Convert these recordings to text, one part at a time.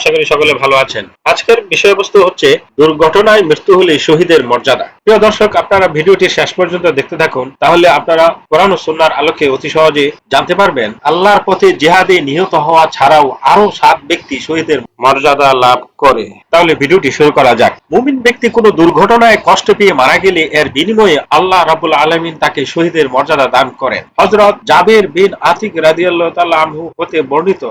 আশা করি সকলে ভালো আছেন। আজকের বিষয়বস্তু হচ্ছে, দুর্ঘটনায় মৃত্যু হলে শহীদের মর্যাদা। প্রিয় দর্শক, আপনারা ভিডিওটি শেষ পর্যন্ত দেখতে থাকুন, তাহলে আপনারা কোরআন ও সুন্নাহর আলোকে অতি সহজে জানতে পারবেন, আল্লাহর পথে জিহাদে নিহত হওয়া ছাড়াও আরও সাত ব্যক্তি শহীদের মর্যাদা লাভ করে। তাহলে ভিডিওটি শুরু করা যাক। মুমিন ব্যক্তি কোনো দুর্ঘটনায় কষ্ট পেয়ে মারা গেলে এর বিনিময়ে আল্লাহ রাবুল আলমিন তাকে শহীদের মর্যাদা দান করেন। হজরত জাবের বিন আতিক রাদিয়াল্লাহ তাল্লাহ হতে বর্ণিত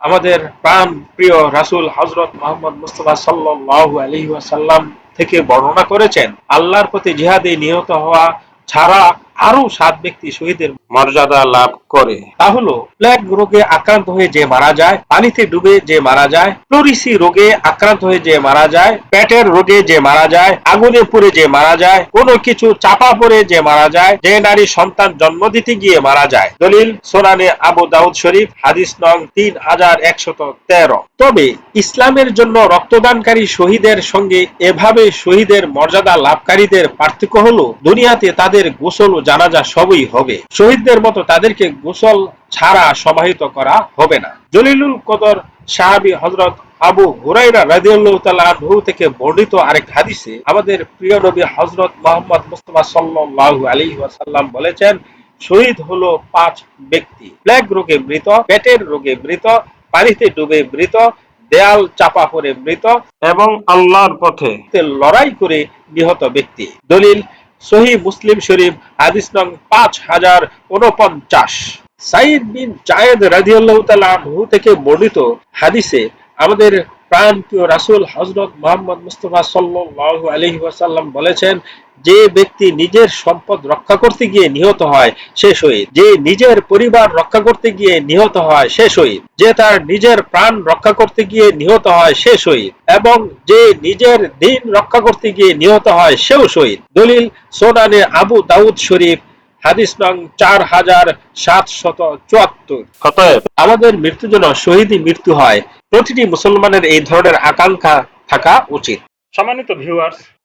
আমাদের প্রাণ প্রিয় রাসুল হজরত মোহাম্মদ মুস্তফা সাল্লাহ আলহিহাসাল্লাম থেকে বর্ণনা করেছেন, আল্লাহর প্রতি জিহাদে নিহত হওয়া ছাড়া আরও সাত ব্যক্তি শহীদের মর্যাদা লাভ করে। তা হলো, প্লেগ রোগে আক্রান্ত হয়ে যে মারা যায়, পানিতে ডুবে যে মারা যায় প্লোরিসি রোগে আক্রান্ত হয়ে যে মারা যায় পেটের রোগে যে মারা যায়, আগুনে পুড়ে যে মারা যায়, কোনো কিছু চাপা পড়ে যে মারা যায়, যে নারী সন্তান জন্ম দিতে গিয়ে মারা যায়। দলিল, সোনানে আবু দাউদ শরীফ, হাদিস নং তিন হাজার একশত তেরো। তবে ইসলামের জন্য রক্তদানকারী শহীদের সঙ্গে এভাবে শহীদের মর্যাদা লাভকারীদের পার্থক্য হলো, দুনিয়াতে তাদের গোসল জানাজা সবই হবে। শহীদদের মতো তাদেরকে গোসল ছাড়া সমাহিত করা হবে না। জলিলুল কদর সাহাবী হজরত আবু হুরাইরা রাদিয়াল্লাহু তাআলা আনহু থেকে বর্ণিত আরেক হাদিসে আমাদের প্রিয় নবী হযরত মুহাম্মদ মুস্তাফা সাল্লাল্লাহু আলাইহি ওয়াসাল্লাম বলেছেন, শহীদ হলো পাঁচ ব্যক্তি। প্লেগ রোগে মৃত, পেটের রোগে মৃত পানিতে ডুবে মৃত, দেয়াল চাপা পড়ে মৃত এবং আল্লাহর পথে লড়াই করে নিহত ব্যক্তি। দলিল সহি মুসলিম শরীফ, হাদিস নং পাঁচ হাজার উনপঞ্চাশ সাইদ বিন জায়েদ রাজিউল্লাহ তালু থেকে বর্ণিত হাদিসে আমাদের প্রাণপ্রিয় রাসূল হজরত মোহাম্মদ মুস্তফা সাল্লু আলহি ওয়াসাল্লাম বলেছেন যে ব্যক্তি নিজের সম্পদ রক্ষা করতে গিয়ে নিহত হয় সে শহীদ। যে নিজের পরিবার রক্ষা করতে গিয়ে নিহত হয় সে শহীদ। যে তার নিজের প্রাণ রক্ষা করতে গিয়ে নিহত হয় সে শহীদ। এবং যে নিজের দিন রক্ষা করতে গিয়ে নিহত হয় সেও শহীদ। দলিল সোনানে আবু দাউদ শরীফ হাদিস নং চার হাজার সাতশত চুয়াত্তর। অতএব আমাদের মৃত্যুর জন্য শহীদই মৃত্যু হয়। প্রতিটি মুসলমানের এই ধরনের আকাঙ্ক্ষা থাকা উচিত। সম্মানিত ভিউয়ার্স